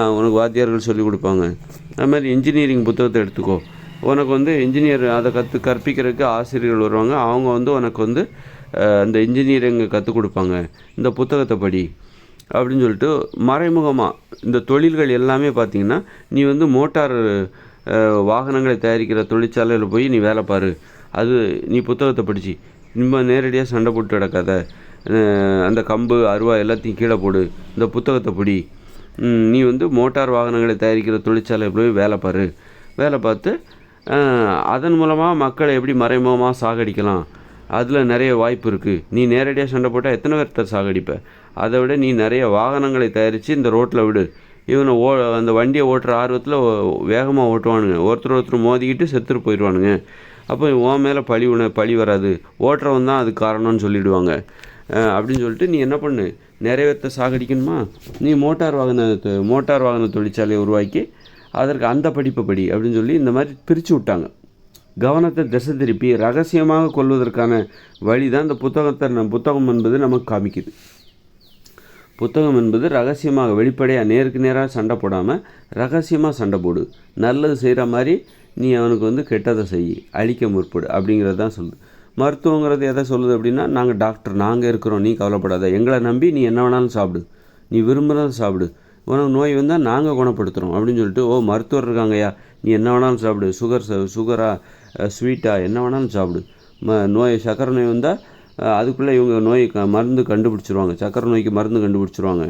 உனக்கு வாத்தியார்கள் சொல்லிக் கொடுப்பாங்க. அது மாதிரி இன்ஜினியரிங் புத்தகத்தை எடுத்துக்கோ. உனக்கு வந்து இன்ஜினியர் அதை கற்று கற்பிக்கிறதுக்கு ஆசிரியர்கள் வருவாங்க. அவங்க வந்து உனக்கு வந்து அந்த இன்ஜினியரிங் கற்றுக் கொடுப்பாங்க. இந்த புத்தகத்தை படி. அப்படின்னு சொல்லிட்டு மறைமுகமாக இந்த தொழில்கள் எல்லாமே பார்த்தீங்கன்னா நீ வந்து மோட்டார் வாகனங்களை தயாரிக்கிற தொழிற்சாலையில் போய் நீ வேலை பாரு. அது நீ புத்தகத்தை படிச்சு. நம்ம நேரடியாக சண்டை போட்டு கிடக்காத. அந்த கம்பு அருவா எல்லாத்தையும் கீழே போடு. இந்த புத்தகத்தை பிடி. நீ வந்து மோட்டார் வாகனங்களை தயாரிக்கிற தொழிற்சாலையில் போய் வேலை பாரு. வேலை பார்த்து அதன் மூலமாக மக்களை எப்படி மறைமுகமாக சாகடிக்கலாம்? அதில் நிறைய வாய்ப்பு இருக்குது நீ நேரடியாக சண்டை போட்டால் எத்தனை பேர்த்த சாகடிப்ப? அதை விட நீ நிறைய வாகனங்களை தயாரித்து இந்த ரோட்டில் விடு. இவனை ஓ அந்த வண்டியை ஓட்டுற ஆர்வத்தில் வேகமாக ஓட்டுவானுங்க. ஒருத்தர் ஒருத்தர் மோதிக்கிட்டு செத்துட்டு போயிடுவானுங்க. அப்போ உன் மேலே பழி உண பழி வராது. ஓட்டுறவன் தான் அதுக்கு காரணம்னு சொல்லிவிடுவாங்க அப்படின்னு சொல்லிட்டு நீ என்ன பண்ணு? நிறைய பேர்த்த சாகடிக்கணுமா? நீ மோட்டார் வாகன மோட்டார் வாகன தொழிற்சாலையை உருவாக்கி அதற்கு அந்த படிப்பு படி அப்படின்னு சொல்லி இந்த மாதிரி பிரித்து விட்டாங்க. கவனத்தை திசை திருப்பி ரகசியமாக கொள்வதற்கான வழி தான் இந்த புத்தகத்தை நம் புத்தகம் என்பது நமக்கு காமிக்குது. புத்தகம் என்பது ரகசியமாக வெளிப்படையாக நேருக்கு நேராக சண்டை போடாமல் ரகசியமாக சண்டை போடு. நல்லது செய்கிற மாதிரி நீ அவனுக்கு வந்து கெட்டதை செய் அழிக்க முற்படு அப்படிங்கிறது தான் சொல்லுது. மருத்துவங்கிறது எதை சொல்லுது அப்படின்னா நாங்கள் டாக்டர் நாங்கள் இருக்கிறோம் நீ கவலைப்படாத. எங்களை நம்பி நீ என்ன வேணாலும் சாப்பிடு. நீ விரும்புகிறத சாப்பிடு. உனக்கு நோய் வந்தால் நாங்கள் குணப்படுத்துகிறோம் அப்படின்னு சொல்லிட்டு ஓ மருத்துவர் இருக்காங்கய்யா. நீ என்ன வேணாலும் சாப்பிடு. சுகர் சுகரா ஸ்வீட்டா என்ன வேணாலும் சாப்பிடு. ம நோய் சக்கரை நோய் வந்தால் அதுக்குள்ளே இவங்க நோய் க மருந்து கண்டுபிடிச்சிருவாங்க. சக்கரை நோய்க்கு மருந்து கண்டுபிடிச்சிருவாங்க.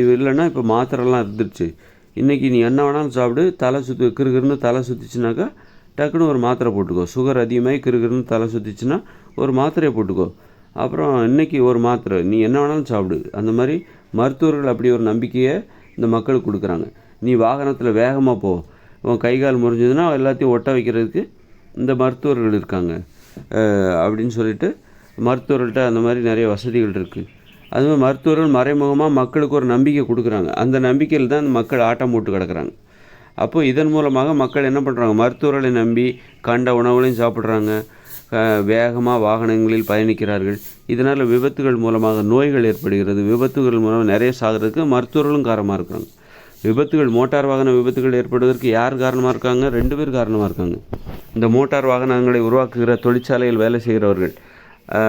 இது இல்லைன்னா இப்போ மாத்திரைலாம் இருந்துருச்சு. இன்றைக்கி நீ என்ன வேணாலும் சாப்பிடு. தலை சுற்றி கிறுகிறுன்னு தலை சுற்றிச்சுனாக்கா டக்குன்னு ஒரு மாத்திரை போட்டுக்கோ. சுகர் அதிகமாகி கிருகிருன்னு தலை சுற்றிச்சுன்னா ஒரு மாத்திரையை போட்டுக்கோ. அப்புறம் இன்றைக்கி ஒரு மாத்திரை. நீ என்ன வேணாலும் சாப்பிடு. அந்த மாதிரி மருத்துவர்கள் அப்படி ஒரு நம்பிக்கையை இந்த மக்களுக்கு கொடுக்குறாங்க. நீ வாகனத்தில் வேகமாக போ. உன் கை கால் முறிஞ்சதுன்னா எல்லாத்தையும் ஒட்ட வைக்கிறதுக்கு இந்த மருத்துவர்கள் இருக்காங்க. அப்படின்னு சொல்லிட்டு மருத்துவர்கள்ட்ட அந்த மாதிரி நிறைய வசதிகள் இருக்குது அதுமாதிரி மருத்துவர்கள் மறைமுகமாக மக்களுக்கு ஒரு நம்பிக்கை கொடுக்குறாங்க. அந்த நம்பிக்கையில் தான் இந்த மக்கள் ஆட்டம் போட்டு கிடக்குறாங்க. அப்போது இதன் மூலமாக மக்கள் என்ன பண்ணுறாங்க மருத்துவர்களை நம்பி கண்ட உணவுகளையும் சாப்பிட்றாங்க. வேகமாக வாகனங்களில் பயணிக்கிறார்கள். இதனால் விபத்துகள் மூலமாக நோய்கள் ஏற்படுகிறது. விபத்துகள் மூலம் நிறைய சாகிறதுக்கு மருத்துவர்களும் காரணமாக இருக்கிறாங்க. விபத்துகள் மோட்டார் வாகன விபத்துகள் ஏற்படுவதற்கு யார் காரணமாக இருக்காங்க? ரெண்டு பேர் காரணமாக இருக்காங்க. இந்த மோட்டார் வாகனங்களை உருவாக்குகிற தொழிற்சாலையில் வேலை செய்கிறவர்கள்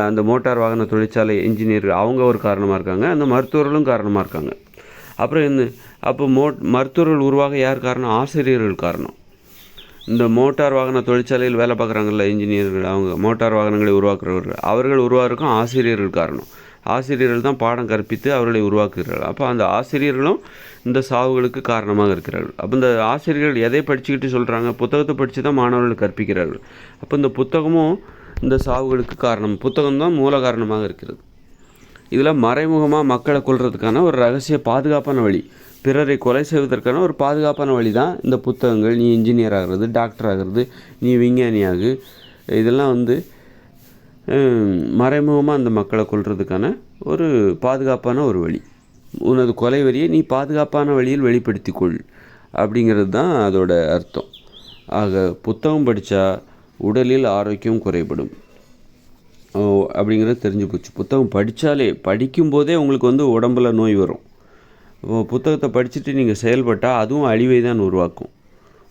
அந்த மோட்டார் வாகன தொழிற்சாலை இன்ஜினியர்கள் அவங்க ஒரு காரணமாக இருக்காங்க. அந்த மருத்துவர்களும் காரணமாக இருக்காங்க. அப்புறம் இந்த அப்போ மோ மருத்துவர்கள் உருவாக யார் காரணம்? ஆசிரியர்கள் காரணம். இந்த மோட்டார் வாகன தொழிற்சாலையில் வேலை பார்க்குறாங்கல்ல இன்ஜினியர்கள் அவங்க மோட்டார் வாகனங்களை உருவாக்குறவர்கள். அவர்கள் உருவாக்கும் ஆசிரியர்கள் காரணம். ஆசிரியர்கள் தான் பாடம் கற்பித்து அவர்களை உருவாக்குகிறார்கள். அப்போ அந்த ஆசிரியர்களும் இந்த சாவுகளுக்கு காரணமாக இருக்கிறார்கள். அப்போ இந்த ஆசிரியர்கள் எதை படிச்சுக்கிட்டு சொல்கிறாங்க புத்தகத்தை படித்து தான் மாணவர்கள் கற்பிக்கிறார்கள். அப்போ இந்த புத்தகமும் இந்த சாவுகளுக்கு காரணம். புத்தகம் தான் மூல காரணமாக இருக்கிறது. இதில் மறைமுகமாக மக்களை கொள்றதுக்கான ஒரு ரகசிய பாதுகாப்பான வழி. பிறரை கொலை செய்வதற்கான ஒரு பாதுகாப்பான வழி தான் இந்த புத்தகங்கள். நீ இன்ஜினியர் ஆகிறது டாக்டர் ஆகிறது நீ விஞ்ஞானி ஆகு இதெல்லாம் வந்து மறைமுகமாக அந்த மக்களை கொல்றதுக்கான ஒரு பாதுகாப்பான ஒரு வழி. உனது கொலை வரியை நீ பாதுகாப்பான வழியில் வெளிப்படுத்தி கொள் அப்படிங்கிறது தான் அதோட அர்த்தம். ஆக புத்தகம் படித்தா உடலில் ஆரோக்கியம் குறைபடும். ஓ, அப்படிங்கிறது தெரிஞ்சு போச்சு. புத்தகம் படித்தாலே படிக்கும்போதே உங்களுக்கு வந்து உடம்புல நோய் வரும். புத்தகத்தை படிச்சுட்டு நீங்கள் செயல்பட்டால் அதுவும் அழிவை தான் உருவாக்கும்.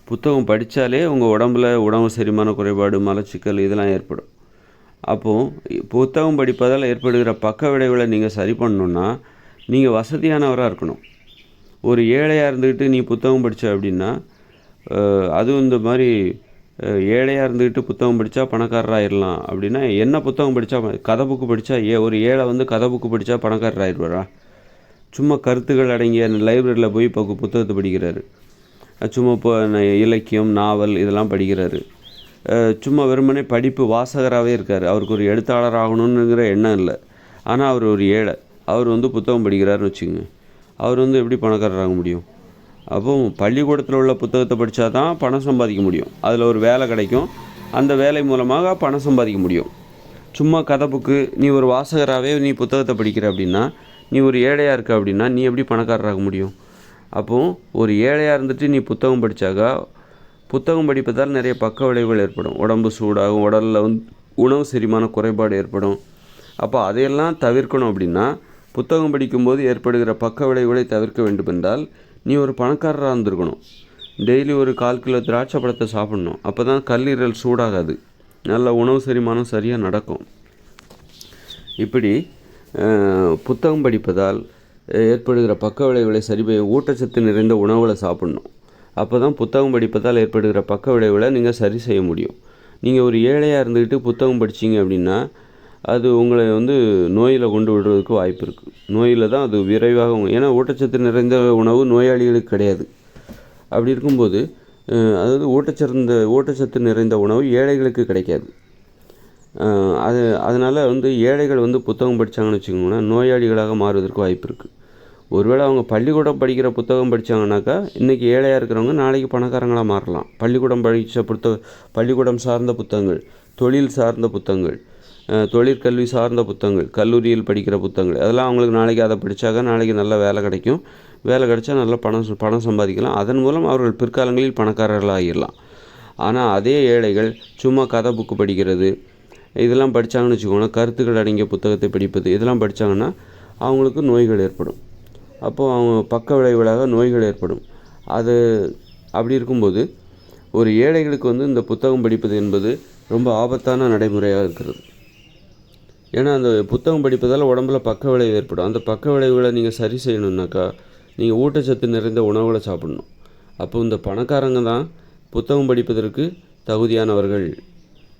புத்தகம் படித்தாலே உங்கள் உடம்புல உணவு செரிமான குறைபாடு மலச்சிக்கல் இதெல்லாம் ஏற்படும். அப்போது புத்தகம் படிப்பதால் ஏற்படுகிற பக்க விளைவுகளை நீங்கள் சரி பண்ணணுன்னா நீங்கள் வசதியானவராக இருக்கணும். ஒரு ஏழையாக இருந்துக்கிட்டு நீ புத்தகம் படித்த அப்படின்னா அதுவும் இந்த மாதிரி ஏழையாக இருந்துக்கிட்டு புத்தகம் படித்தா பணக்காரராயிடலாம் அப்படின்னா என்ன புத்தகம் படித்தா கதை புக்கு படித்தா ஏ ஒரு ஏழை வந்து கதை புக்கு படித்தா பணக்காரராயிடுவாரா? சும்மா கருத்துக்கள் அடங்கிய லைப்ரரியில் போய் இப்போ புத்தகத்தை படிக்கிறாரு. சும்மா இப்போ இலக்கியம் நாவல் இதெல்லாம் படிக்கிறாரு. சும்மா வெறுமனே படிப்பு வாசகராகவே இருக்கார். அவருக்கு ஒரு எழுத்தாளர் ஆகணுங்கிற எண்ணம் இல்லை. ஆனால் அவர் ஒரு ஏழை. அவர் வந்து புத்தகம் படிக்கிறாருன்னு வச்சுக்கோங்க. அவர் வந்து எப்படி பணக்காரராக முடியும்? அப்போ பள்ளிக்கூடத்தில் உள்ள புத்தகத்தை படித்தா தான் பணம் சம்பாதிக்க முடியும். அதில் ஒரு வேலை கிடைக்கும். அந்த வேலை மூலமாக பணம் சம்பாதிக்க முடியும். சும்மா கதை புக்கு நீ ஒரு வாசகராகவே நீ புத்தகத்தை படிக்கிற அப்படின்னா நீ ஒரு ஏழையாக இருக்க அப்படின்னா நீ எப்படி பணக்காரராக முடியும்? அப்போது ஒரு ஏழையாக இருந்துட்டு நீ புத்தகம் படித்தாக்கா புத்தகம் படிப்பதால் நிறைய பக்க விளைவுகள் ஏற்படும். உடம்பு சூடாகும் உடலில் வந்து உணவு செரிமான குறைபாடு ஏற்படும். அப்போ அதையெல்லாம் தவிர்க்கணும் அப்படின்னா புத்தகம் படிக்கும்போது ஏற்படுகிற பக்க விளைவுகளை தவிர்க்க வேண்டும் என்றால் நீ ஒரு பணக்காரராக இருந்திருக்கணும். டெய்லி ஒரு கால் கிலோ திராட்சை பழத்தை சாப்பிடணும். அப்போ தான் கல்லீரல் சூடாகாது. நல்ல உணவு செரிமானம் சரியாக நடக்கும். இப்படி புத்தகம் படிப்பதால் ஏற்படுகிற பக்க விளைவுகளை சரி ஊட்டச்சத்து நிறைந்த உணவுகளை சாப்பிடணும். அப்போ தான் புத்தகம் படிப்பதால் ஏற்படுகிற பக்க விளைவுகளை நீங்கள் சரி செய்ய முடியும். நீங்கள் ஒரு ஏழையாக இருந்துக்கிட்டு புத்தகம் படிச்சீங்க அப்படின்னா அது உங்களை வந்து நோயில் கொண்டு விடுறதுக்கு வாய்ப்பு இருக்குது நோயில் தான் அது விரைவாக ஏன்னா ஊட்டச்சத்து நிறைந்த உணவு நோயாளிகளுக்கு கிடையாது. அப்படி இருக்கும்போது அதாவது ஊட்டச்சத்து ஊட்டச்சத்து நிறைந்த உணவு ஏழைகளுக்கு கிடைக்காது. அது அதனால் வந்து ஏழைகள் வந்து புத்தகம் படித்தாங்கன்னு வச்சுக்கோங்களேன் நோயாளிகளாக மாறுவதற்கு வாய்ப்பு இருக்குது ஒருவேளை அவங்க பள்ளிக்கூடம் படிக்கிற புத்தகம் படித்தாங்கனாக்கா இன்றைக்கி ஏழையாக இருக்கிறவங்க நாளைக்கு பணக்காரங்களாக மாறலாம். பள்ளிக்கூடம் படித்த புத்தக பள்ளிக்கூடம் சார்ந்த புத்தகங்கள் தொழில் சார்ந்த புத்தகங்கள் தொழிற்கல்வி சார்ந்த புத்தகங்கள் கல்லூரியில் படிக்கிற புத்தகங்கள் அதெல்லாம் அவங்களுக்கு நாளைக்கு அதை படித்தாக்க நாளைக்கு நல்ல வேலை கிடைக்கும். வேலை கிடைச்சா நல்ல பணம் பணம் சம்பாதிக்கலாம். அதன் மூலம் அவர்கள் பிற்காலங்களில் பணக்காரர்களாகிடலாம் ஆனால் அதே ஏழைகள் சும்மா கதை புக்கு படிக்கிறது இதெல்லாம் படித்தாங்கன்னு வச்சுக்கோங்களேன் கருத்துக்கள் அடங்கிய புத்தகத்தை படிப்பது இதெல்லாம் படித்தாங்கன்னா அவங்களுக்கு நோய்கள் ஏற்படும். அப்போது அவங்க பக்க விளைவுகளாக நோய்கள் ஏற்படும். அது அப்படி இருக்கும்போது ஒரு ஏழைகளுக்கு வந்து இந்த புத்தகம் படிப்பது என்பது ரொம்ப ஆபத்தான நடைமுறையாக இருக்கிறது. ஏன்னா அந்த புத்தகம் படிப்பதால் உடம்புல பக்க விளைவு ஏற்படும். அந்த பக்க விளைவுகளை நீங்கள் சரி செய்யணுன்னாக்கா நீங்கள் ஊட்டச்சத்து நிறைந்த உணவுகளை சாப்பிடணும். அப்போ இந்த பணக்காரங்க தான் புத்தகம் படிப்பதற்கு தகுதியானவர்கள்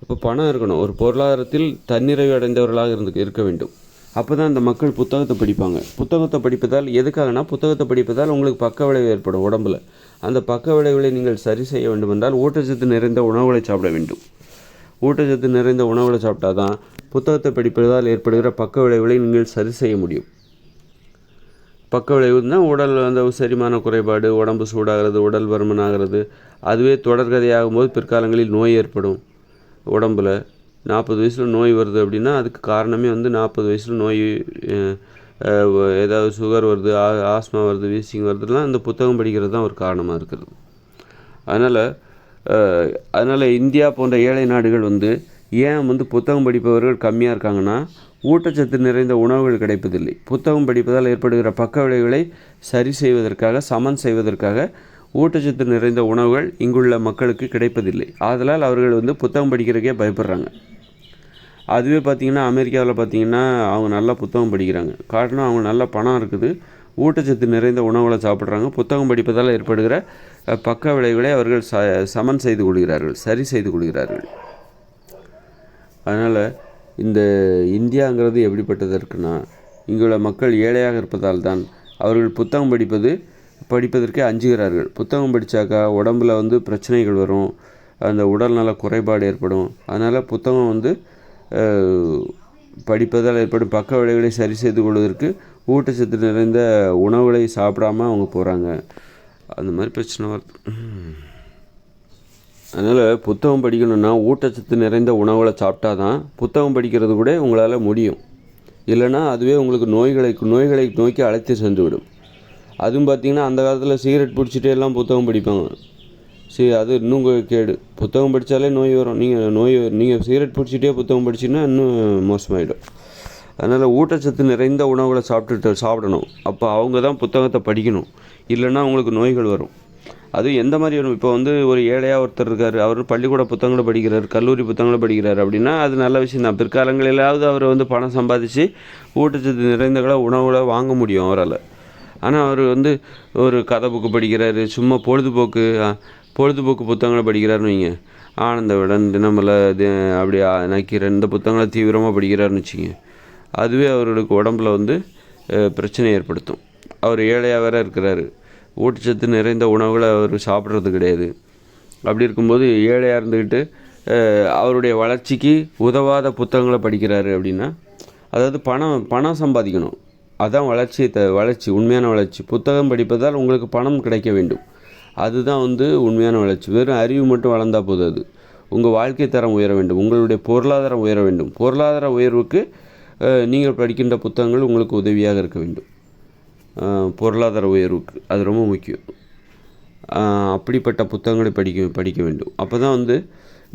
இப்போ பணம் இருக்கணும். ஒரு பொருளாதாரத்தில் தன்னிறைவு அடைந்தவர்களாக இருந்து இருக்க வேண்டும். அப்போ தான் அந்த மக்கள் புத்தகத்தை படிப்பாங்க. புத்தகத்தை படிப்பதால் எதுக்காகனா புத்தகத்தை படிப்பதால் உங்களுக்கு பக்க விளைவு ஏற்படும் உடம்பில். அந்த பக்க விளைவுகளை நீங்கள் சரி செய்ய வேண்டுமென்றால் ஊட்டச்சத்து நிறைந்த உணவுகளை சாப்பிட வேண்டும். ஊட்டச்சத்து நிறைந்த உணவுகளை சாப்பிட்டா தான் புத்தகத்தை படிப்பதால் ஏற்படுகிற பக்க விளைவுகளை நீங்கள் சரி செய்ய முடியும். பக்க விளைவுனா உடல் அந்த செரிமான குறைபாடு உடம்பு சூடாகிறது உடல் பருமன் ஆகிறது அதுவே தொடர்கதையாகும் போது பிற்காலங்களில் நோய் ஏற்படும். உடம்புல நாற்பது வயசில் நோய் வருது அப்படின்னா அதுக்கு காரணமே வந்து நாற்பது வயசில் நோய் ஏதாவது சுகர் வருது ஆ- ஆஸ்மா வருது வீசிங் வருதுலாம் இந்த புத்தகம் படிக்கிறது தான் ஒரு காரணமாக இருக்கிறது அதனால் அதனால் இந்தியா போன்ற ஏழை நாடுகள் வந்து ஏன் வந்து புத்தகம் படிப்பவர்கள் கம்மியாக இருக்காங்கன்னா ஊட்டச்சத்து நிறைந்த உணவுகள் கிடைப்பதில்லை. புத்தகம் படிப்பதால் ஏற்படுகிற பக்க விளைவுகளை சரி செய்வதற்காக சமன் செய்வதற்காக ஊட்டச்சத்து நிறைந்த உணவுகள் இங்குள்ள மக்களுக்கு கிடைப்பதில்லை. ஆதலால் அவர்கள் வந்து புத்தகம் படிக்கிறதுக்கே பயப்படுறாங்க. அதுவே பார்த்திங்கன்னா அமெரிக்காவில் பார்த்திங்கன்னா அவங்க நல்லா புத்தகம் படிக்கிறாங்க. காரணம் அவங்க நல்ல பணம் இருக்குது. ஊட்டச்சத்து நிறைந்த உணவுகளை சாப்பிட்றாங்க. புத்தகம் படிப்பதால் ஏற்படுகிற பக்க விளைவுகளை அவர்கள் ச சமன் செய்து கொள்கிறார்கள். சரி செய்து கொள்கிறார்கள். அதனால் இந்த இந்தியாங்கிறது எப்படிப்பட்டது இருக்குன்னா இங்குள்ள மக்கள் ஏழையாக இருப்பதால் தான் அவர்கள் புத்தகம் படிப்பது படிப்பதற்கே அஞ்சுகிறார்கள். புத்தகம் படித்தாக்கா உடம்புல வந்து பிரச்சனைகள் வரும். அந்த உடல்நல குறைபாடு ஏற்படும். அதனால் புத்தகம் வந்து படிப்பதால் ஏற்படும் பக்க விளைவுகளை சரி செய்து கொள்வதற்கு ஊட்டச்சத்து நிறைந்த உணவுகளை சாப்பிடாம அவங்க போகிறாங்க அந்த மாதிரி பிரச்சனை வருது. அதனால் புத்தகம் படிக்கணும்னா ஊட்டச்சத்து நிறைந்த உணவுகளை சாப்பிட்டா தான் புத்தகம் படிக்கிறது கூட உங்களால் முடியும். இல்லைன்னா அதுவே உங்களுக்கு நோய்களை நோய்களை நோக்கி அழைத்து சென்று விடும் அதுவும் பார்த்தீங்கன்னா அந்த காலத்தில் சிகரெட் பிடிச்சிட்டே எல்லாம் புத்தகம் படிப்பாங்க. சரி அது இன்னும் கேடு. புத்தகம் படித்தாலே நோய் வரும். நீங்கள் நோய் நீங்கள் சிகரெட் பிடிச்சிட்டே புத்தகம் படிச்சிங்கன்னா இன்னும் மோசமாயிடும். அதனால் ஊட்டச்சத்து நிறைந்த உணவுகளை சாப்பிட்டுட்டு சாப்பிடணும். அப்போ அவங்க தான் புத்தகத்தை படிக்கணும். இல்லைன்னா அவங்களுக்கு நோய்கள் வரும். அதுவும் எந்த மாதிரி வரும்? இப்போ வந்து ஒரு ஏழையாக ஒருத்தர் இருக்கார். அவர் பள்ளிக்கூட புத்தகங்களை படிக்கிறார் கல்லூரி புத்தகங்களை படிக்கிறார் அப்படின்னா அது நல்ல விஷயம் தான். பிற்காலங்களிலாவது அவர் வந்து பணம் சம்பாதிச்சு ஊட்டச்சத்து நிறைந்தகளை உணவுகளை வாங்க முடியும் அவரால். ஆனால் அவர் வந்து ஒரு கதை புக்கு படிக்கிறாரு சும்மா பொழுதுபோக்கு பொழுதுபோக்கு புத்தகங்களை படிக்கிறாருன்னு வைங்க. ஆனந்த விடன் தினமலை தி அப்படி நக்கிற நக்கீரன் இந்த புத்தகங்களை தீவிரமாக படிக்கிறாருன்னு வச்சுங்க அதுவே அவர்களுக்கு உடம்புல வந்து பிரச்சனை ஏற்படுத்தும். அவர் ஏழையாக வேற இருக்கிறாரு. ஊட்டச்சத்து நிறைந்த உணவுகளை அவர் சாப்பிட்றது கிடையாது. அப்படி இருக்கும்போது ஏழையாக இருந்துக்கிட்டு அவருடைய வளர்ச்சிக்கு உதவாத புத்தகங்களை படிக்கிறாரு அப்படின்னா அதாவது பணம் பணம் சம்பாதிக்கணும். அதான் வளர்ச்சி த வளர்ச்சி உண்மையான வளர்ச்சி. புத்தகம் படிப்பதால் உங்களுக்கு பணம் கிடைக்க வேண்டும். அதுதான் வந்து உண்மையான வளர்ச்சி. வெறும் அறிவு மட்டும் வளர்ந்தால் போதாது உங்கள் வாழ்க்கை தரம் உயர வேண்டும். உங்களுடைய பொருளாதாரம் உயர வேண்டும். பொருளாதார உயர்வுக்கு நீங்கள் படிக்கின்ற புத்தகங்கள் உங்களுக்கு உதவியாக இருக்க வேண்டும். பொருளாதார உயர்வுக்கு. அது ரொம்ப முக்கியம். அப்படிப்பட்ட புத்தகங்களை படிக்க படிக்க வேண்டும். அப்போ தான் வந்து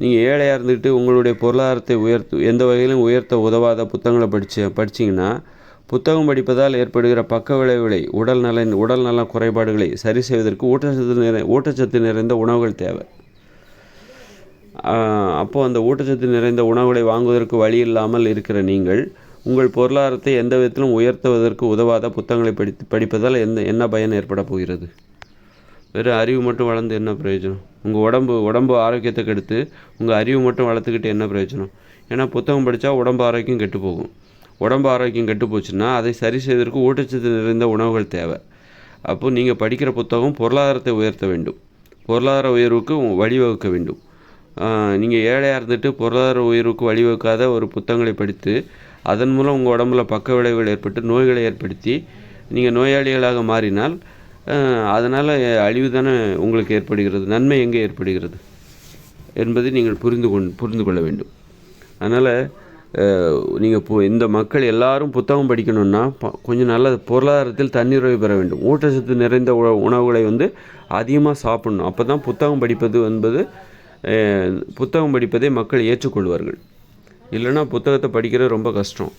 நீங்கள் ஏழையாக இருந்துக்கிட்டு உங்களுடைய பொருளாதாரத்தை உயர்த்து எந்த வகையிலும் உயர்த்த உதவாத புத்தகங்களை படிச்சு படிச்சீங்கன்னா புத்தகம் படிப்பதால் ஏற்படுகிற பக்க விளைவுகளை உடல் நலன் உடல் நல குறைபாடுகளை சரி செய்வதற்கு ஊட்டச்சத்து நிறை ஊட்டச்சத்து நிறைந்த உணவுகள் தேவை. அப்போது அந்த ஊட்டச்சத்து நிறைந்த உணவுகளை வாங்குவதற்கு வழி இல்லாமல் இருக்கிற நீங்கள் உங்கள் பொருளாதாரத்தை எந்த விதத்திலும் உயர்த்துவதற்கு உதவாத புத்தகங்களை படித்து படிப்பதால் எந்த என்ன பயன் ஏற்பட போகிறது? வெறும் அறிவு மட்டும் வளர்ந்து என்ன பிரயோஜனம்? உங்கள் உடம்பு உடம்பு ஆரோக்கியத்தை கெடுத்து உங்கள் அறிவு மட்டும் வளர்த்துக்கிட்டு என்ன பிரயோஜனம்? ஏன்னா புத்தகம் படித்தா உடம்பு ஆரோக்கியம் கெட்டு போகும். உடம்பு ஆரோக்கியம் கெட்டு போச்சுன்னா அதை சரி செய்வதற்கு ஊட்டச்சத்து நிறைந்த உணவுகள் தேவை. அப்போ நீங்கள் படிக்கிற புத்தகம் பொருளாதாரத்தை உயர்த்த வேண்டும். பொருளாதார உயர்வுக்கு வழிவகுக்க வேண்டும். நீங்கள் ஏழையாக இருந்துட்டு பொருளாதார உயர்வுக்கு வழிவகுக்காத ஒரு புத்தகங்களை படித்து அதன் மூலம் உங்கள் உடம்புல பக்க விளைவுகள் ஏற்பட்டு நோய்களை ஏற்படுத்தி நீங்கள் நோயாளிகளாக மாறினால் அதனால் அழிவு தானே உங்களுக்கு ஏற்படுகிறது நன்மை எங்கே ஏற்படுகிறது என்பதை நீங்கள் புரிந்து கொண் புரிந்து கொள்ள வேண்டும். அதனால் நீங்கள் இப்போ இந்த மக்கள் எல்லாரும் புத்தகம் படிக்கணும்னா கொஞ்சம் நல்ல பொருளாதாரத்தில் தன்னிறைவு பெற வேண்டும். ஊட்டச்சத்து நிறைந்த உண- உணவுகளை வந்து அதிகமாக சாப்பிடணும். அப்போ தான் புத்தகம் படிப்பது என்பது புத்தகம் படிப்பதை மக்கள் ஏற்றுக்கொள்வார்கள். இல்லைன்னா புத்தகத்தை படிக்கிறது ரொம்ப கஷ்டம்.